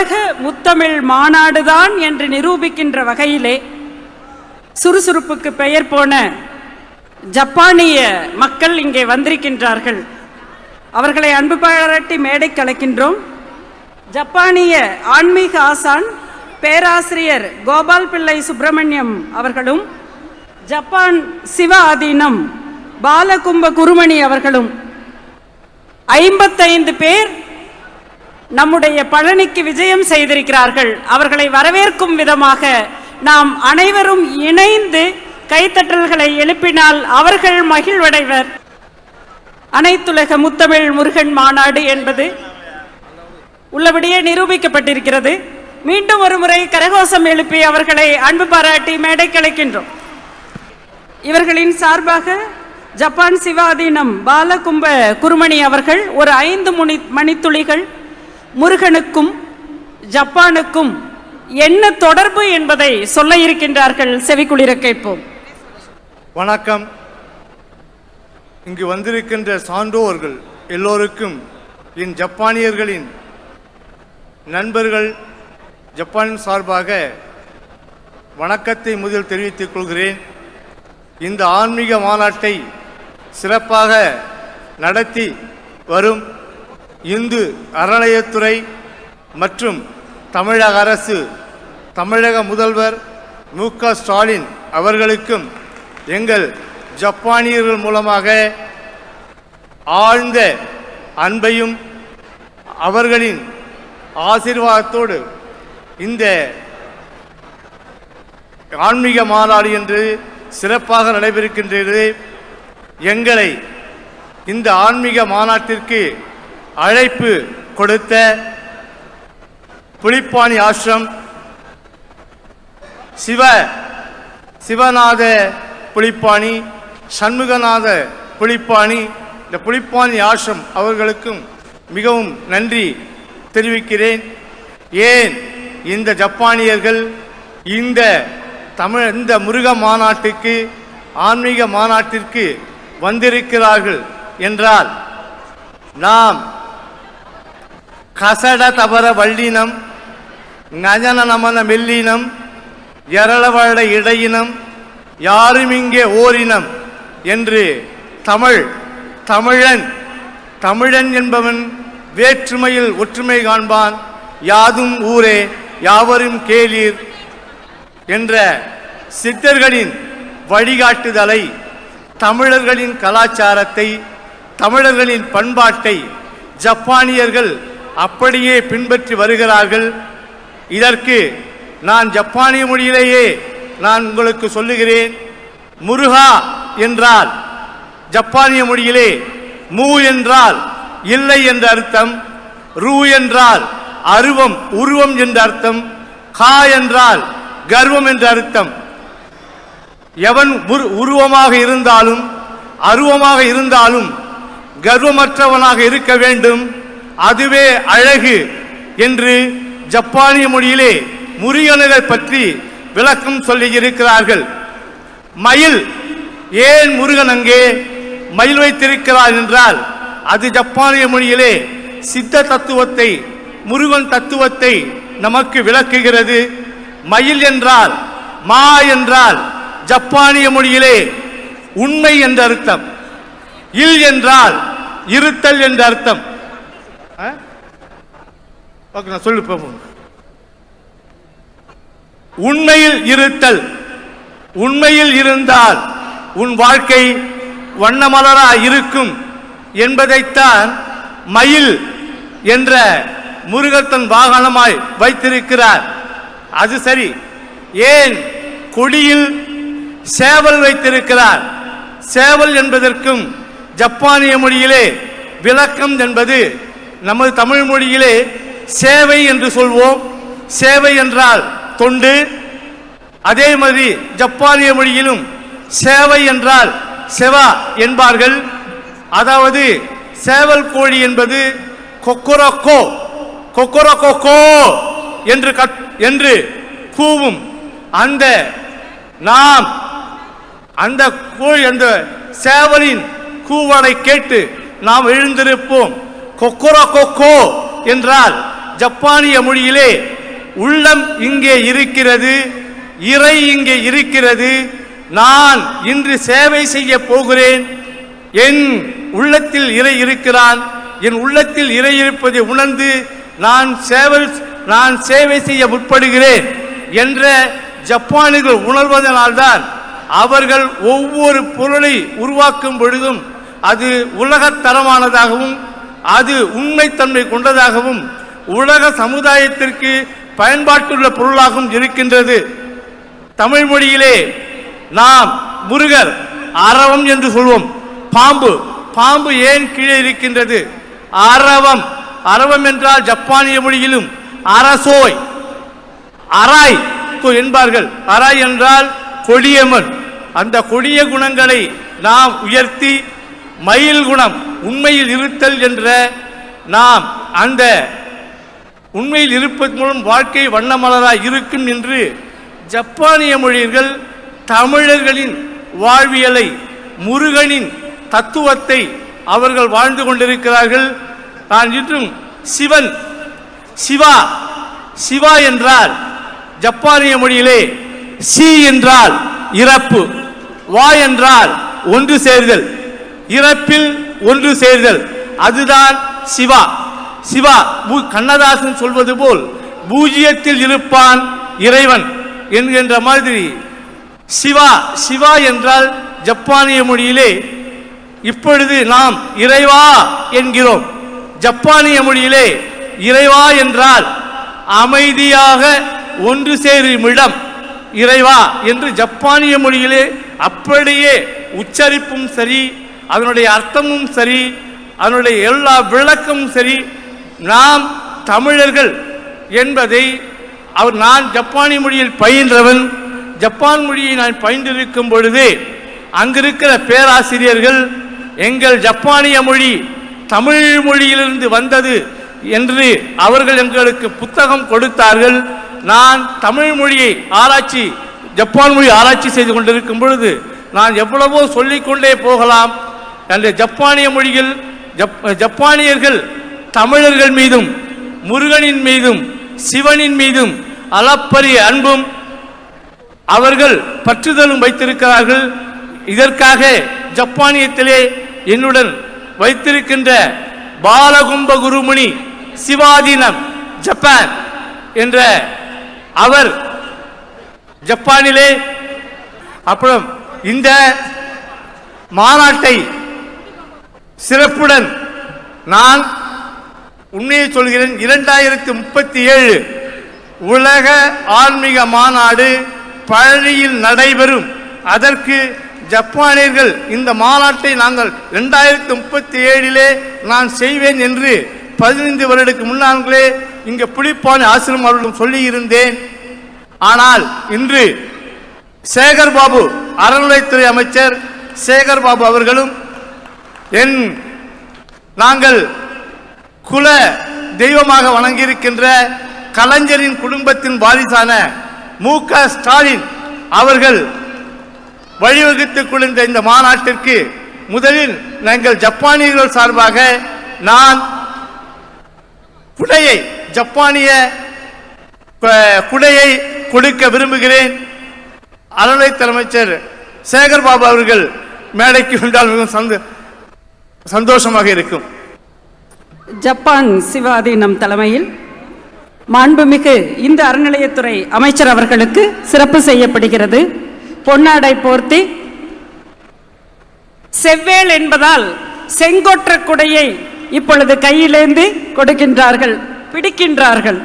உலக முத்தமிழ் மாநாடுதான் என்று நிரூபிக்கின்ற வகையிலே சுறுசுறுப்புக்கு பெயர் போன ஜப்பானிய மக்கள் இங்கே வந்திருக்கின்றார்கள். அவர்களை அன்பு பாராட்டி மேடை கலைக்கின்றோம் ஜப்பானிய ஆன்மீக ஆசான் பேராசிரியர் கோபால் பிள்ளை சுப்பிரமணியம் அவர்களும் ஜப்பான் சிவ ஆதீனம் பாலகும்ப குருமணி அவர்களும் ஐம்பத்தைந்து பேர் நம்முடைய பழனிக்கு விஜயம் செய்திருக்கிறார்கள். அவர்களை வரவேற்கும் விதமாக நாம் அனைவரும் இணைந்து கைத்தட்டல்களை எழுப்பினால் அவர்கள் மகிழ்வடைவர். அனைத்துலக முத்தமிழ் முருகன் மாநாடு என்பது உள்ளபடியே நிரூபிக்கப்பட்டிருக்கிறது. மீண்டும் ஒரு முறை கரகோசம் எழுப்பி அவர்களை அன்பு பாராட்டி மேடை கலைக்கின்றோம். இவர்களின் சார்பாக ஜப்பான் சிவாதீனம் பாலகும்ப குருமணி அவர்கள் ஒரு ஐந்து முனி மணித்துளிகள் முருகனுக்கும் ஜப்பானுக்கும் என்ன தொடர்பு என்பதை சொல்ல இருக்கின்றார்கள். செவிக்குளிர கேட்போம். வணக்கம். இங்கு வந்திருக்கின்ற சான்றோர்கள் எல்லோருக்கும் என் ஜப்பானியர்களின் நண்பர்கள் ஜப்பானின் சார்பாக வணக்கத்தை முதல் தெரிவித்துக் கொள்கிறேன். இந்த ஆன்மீக மாநாட்டை சிறப்பாக நடத்தி வரும் இந்து அறநிலையத்துறை மற்றும் தமிழக அரசு தமிழக முதல்வர் மு க ஸ்டாலின் அவர்களுக்கும் எங்கள் ஜப்பானியர்கள் மூலமாக ஆழ்ந்த அன்பையும் அவர்களின் ஆசீர்வாதத்தோடு இந்த ஆன்மீக மாநாடு என்று சிறப்பாக நடைபெறுகின்றது. எங்களை இந்த ஆன்மீக மாநாட்டிற்கு அழைப்பு கொடுத்த புலிப்பாணி ஆசிரம் சிவ சிவநாத புலிப்பாணி சண்முகநாத புலிப்பாணி இந்த புலிப்பாணி ஆசிரம் அவர்களுக்கும் மிகவும் நன்றி தெரிவிக்கிறேன். ஏன் இந்த ஜப்பானியர்கள் இந்த தமிழ் இந்த முருக மாநாட்டுக்கு ஆன்மீக மாநாட்டிற்கு வந்திருக்கிறார்கள் என்றால் நாம் கசட தவற வள்ளினம் நஜன நமன மெல்லினம் எரளவட இடையினம் யாரும் இங்கே ஓரினம் என்று தமிழ் தமிழன் தமிழன் என்பவன் வேற்றுமையில் ஒற்றுமை காண்பான். யாதும் ஊரே யாவரும் கேளீர் என்ற சித்தர்களின் வழிகாட்டுதலை தமிழர்களின் கலாச்சாரத்தை தமிழர்களின் பண்பாட்டை ஜப்பானியர்கள் அப்படியே பின்பற்றி வருகிறார்கள். இதற்கு நான் ஜப்பானிய மொழியிலேயே நான் உங்களுக்கு சொல்லுகிறேன். முருகா என்றால் ஜப்பானிய மொழியிலே மூ என்றால் இல்லை என்ற அர்த்தம். ரூ என்றால் அருவம் உருவம் என்ற அர்த்தம். கா என்றால் கர்வம் என்ற அர்த்தம். எவன் உரு- உருவமாக இருந்தாலும் அருவமாக இருந்தாலும் கர்வமற்றவனாக இருக்க வேண்டும். அதுவே அழகு என்று ஜப்பானிய மொழியிலே முருகனை பற்றி விளக்கம் சொல்லி இருக்கிறார்கள் மயில் ஏன் முருகன் அங்கே மயில் வைத்திருக்கிறார் என்றால் அது ஜப்பானிய மொழியிலே சித்த தத்துவத்தை முருகன் தத்துவத்தை நமக்கு விளக்குகிறது. மயில் என்றால் மா என்றால் ஜப்பானிய மொழியிலே உண்மை என்ற அர்த்தம். இல் என்றால் இருத்தல் என்ற அர்த்தம். ஓகே நான் சொல்லு உண்மையில் இருத்தல். உண்மையில் இருந்தால் உன் வாழ்க்கை வண்ணமலரா இருக்கும் என்பதைத்தான் மயில் என்ற முருகத்தன் வாகனமாய் வைத்திருக்கிறார். அது சரி. ஏன் கொடியில் சேவல் வைத்திருக்கிறார்? சேவல் என்பதற்கும் ஜப்பானிய மொழியிலே விளக்கம் என்பது நமது தமிழ் மொழியிலே சேவை என்று சொல்வோம். சேவை என்றால் தொண்டு. அதே மாதிரி ஜப்பானிய மொழியிலும் சேவை என்றால் செவா என்பார்கள். அதாவது சேவல் கோழி என்பது கொக்கரக்கோ கொக்கரக்கோ என்று கட் என்று கூவும். அந்த நாம் அந்த கோழி அந்த சேவலின் கூவலை கேட்டு நாம் எழுந்திருப்போம். கொக்கரோ கொக்கோ என்றால் ஜப்பானிய மொழியிலே உள்ளம் இங்கே இருக்கிறது இறை இங்கே இருக்கிறது நான் இன்று சேவை செய்ய போகிறேன் என் உள்ளத்தில் இறை இருக்கிறான் என் உள்ளத்தில் இறை இருப்பதை உணர்ந்து நான் சேவை நான் சேவை செய்ய முற்படுகிறேன் என்ற ஜப்பானிகள் உணர்வதனால்தான் அவர்கள் ஒவ்வொரு பொருளை உருவாக்கும் பொழுதும் அது உலகத்தரமானதாகவும் அது உண்மைத்தன்மை கொண்டதாகவும் உலக சமுதாயத்திற்கு பயன்பாட்டுள்ள பொருளாகவும் இருக்கின்றது. தமிழ் மொழியிலே நாம் முருகர் அரவம் என்று சொல்வோம். பாம்பு பாம்பு ஏன் கீழே இருக்கின்றது? அரவம் அரவம் என்றால் ஜப்பானிய மொழியிலும் அரசோய் அராய் என்பார்கள். அராய் என்றால் கொடியமன். அந்த கொடிய குணங்களை நாம் உயர்த்தி மயில் குணம் உண்மையில் இருத்தல் என்ற நாம் அந்த உண்மையில் இருப்பதன் மூலம் வாழ்க்கை வண்ணமலராக இருக்கும் என்று ஜப்பானிய மொழியர்கள் தமிழர்களின் வாழ்வியலை முருகனின் தத்துவத்தை அவர்கள் வாழ்ந்து கொண்டிருக்கிறார்கள். நான் இன்றும் சிவன் சிவா சிவா என்றால் ஜப்பானிய மொழியிலே சி என்றால் இறப்பு வா என்றால் ஒன்று சேர்தல். இறப்பில் ஒன்று சேர்தல். அதுதான் சிவா. சிவா கண்ணதாசன் சொல்வது போல் பூஜ்ஜியத்தில் இருப்பான் இறைவன் என்கின்ற மாதிரி. சிவா சிவா என்றால் ஜப்பானிய மொழியிலே இப்பொழுது நாம் இறைவா என்கிறோம். ஜப்பானிய மொழியிலே இறைவா என்றால் அமைதியாக ஒன்று சேரும் இடம். இறைவா என்று ஜப்பானிய மொழியிலே அப்படியே உச்சரிப்பும் சரி அதனுடைய அர்த்தமும் சரி அதனுடைய எல்லா விளக்கமும் சரி நாம் தமிழர்கள் என்பதை அவர் நான் ஜப்பானிய மொழியில் பயின்றவன் ஜப்பான் மொழியை நான் பயின்றிருக்கும் பொழுது அங்கிருக்கிற பேராசிரியர்கள் எங்கள் ஜப்பானிய மொழி தமிழ் மொழியிலிருந்து வந்தது என்று அவர்கள் எங்களுக்கு புத்தகம் கொடுத்தார்கள். நான் தமிழ் மொழியை ஆராய்ச்சி ஜப்பான் மொழி ஆராய்ச்சி செய்து கொண்டிருக்கும் பொழுது நான் எவ்வளவோ சொல்லிக்கொண்டே போகலாம். அந்த ஜப்பானிய மொழியில் ஜப் ஜப்பானியர்கள் தமிழர்கள் மீதும் முருகனின் மீதும் சிவனின் மீதும் அளப்பரிய அன்பும் அவர்கள் பற்றுதலும் வைத்திருக்கிறார்கள். இதற்காக ஜப்பானியத்திலே என்னுடன் வைத்திருக்கின்ற பாலகும்ப குருமணி சிவாதீனம் ஜப்பான் என்ற அவர் ஜப்பானிலே அப்புறம் இந்த மாநாட்டை சிறப்புடன் நான் உண்மையை சொல்கிறேன் இரண்டாயிரத்தி முப்பத்தி ஏழு உலக ஆன்மீக மாநாடு பழனியில் நடைபெறும். அதற்கு ஜப்பானியர்கள் இந்த மாநாட்டை நாங்கள் இரண்டாயிரத்தி முப்பத்தி ஏழிலே நான் செய்வேன் என்று பதினைந்து வருடத்துக்கு முன்னாங்களே இங்கே புலிப்பாணி ஆசிரம் அவர்களும் சொல்லியிருந்தேன். ஆனால் இன்று சேகர் பாபு அறநிலைத்துறை அமைச்சர் சேகர் பாபு அவர்களும் என் நாங்கள் குல தெய்வமாக வணங்கியிருக்கின்ற கலைஞரின் குடும்பத்தின் வாரிசான மு க ஸ்டாலின் அவர்கள் வழிவகுத்துக் கொள்கின்ற இந்த மாநாட்டிற்கு முதலில் நாங்கள் ஜப்பானியர்கள் சார்பாக நான் குடையை ஜப்பானிய குடையை கொடுக்க விரும்புகிறேன். அறநிலையத்துறை அமைச்சர் சேகர் பாபு அவர்கள் மேடைக்கு வந்தால் மிகவும் சந்தோ- சந்தோஷமாக இருக்கும். ஜப்பான் சிவாதி நம் தலைமையில் மாண்புமிகு இந்த அறநிலையத்துறை அமைச்சர் அவர்களுக்கு சிறப்பு செய்யப்படுகிறது. பொன்னாடை போர்த்தி செவ்வேல் என்பதால் செங்கொற்ற குடையை இப்பொழுது கையிலேந்து கொடுக்கின்றார்கள் பிடிக்கின்றார்கள்.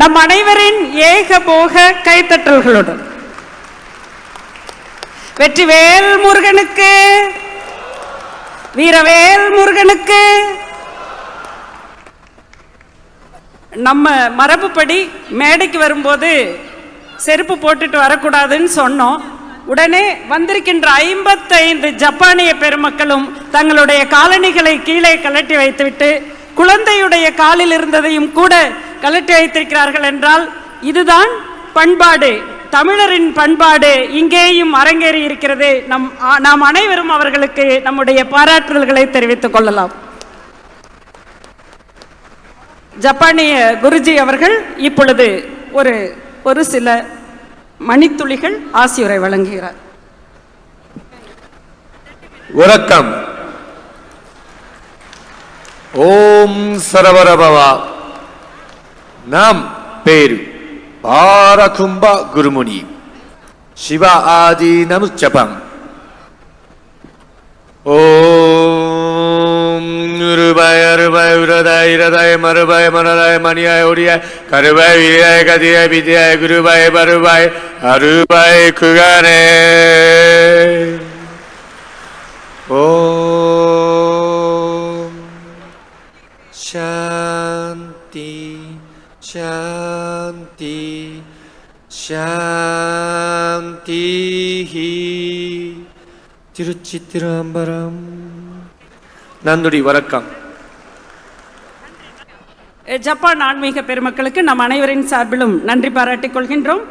நம் அனைவரின் ஏகபோக கைத்தட்டல்களுடன் வெற்றிவேல் முருகனுக்கு! வீரவேல் முருகனுக்கு. நம்ம மரபுப்படி மேடைக்கு வரும்போது செருப்பு போட்டுட்டு வரக்கூடாதுன்னு சொன்னோம். உடனே வந்திருக்கின்ற ஐம்பத்தைந்து ஜப்பானிய பெருமக்களும் தங்களுடைய காலணிகளை கீழே கழட்டி வைத்துவிட்டு குழந்தையுடைய காலில் இருந்ததையும் கூட கழட்டி வைத்திருக்கிறார்கள் என்றால் இதுதான் பண்பாடு. தமிழரின் பண்பாடு இங்கேயும் அரங்கேறி இருக்கிறது. நம் நாம் அனைவரும் அவர்களுக்கு நம்முடைய பாராட்டுதல்களை தெரிவித்துக் கொள்ளலாம். ஜப்பானிய குருஜி அவர்கள் இப்பொழுது ஒரு ஒரு சில மணித்துளிகள் ஆசியுரை வழங்குகிறார். வணக்கம். ஓம் சரவரபவா. நாம் பேரு. バーラクンバグルモニシバアーディナムジャパンオーンウルバイアルバイウラダイラダイマルバイマラダイマニアイオリアイカルバイウリアイカディアイビディアイグルバイバルバイアルバイクガネオーンシャンティ शान्ति शान्तिः। திருச்சித்திராம்பரம் நந்துடி வணக்கம். ஜப்பான் ஆன்மீக பெருமக்களுக்கு நம் அனைவரின் சார்பிலும் நன்றி பாராட்டிக் கொள்கின்றோம்.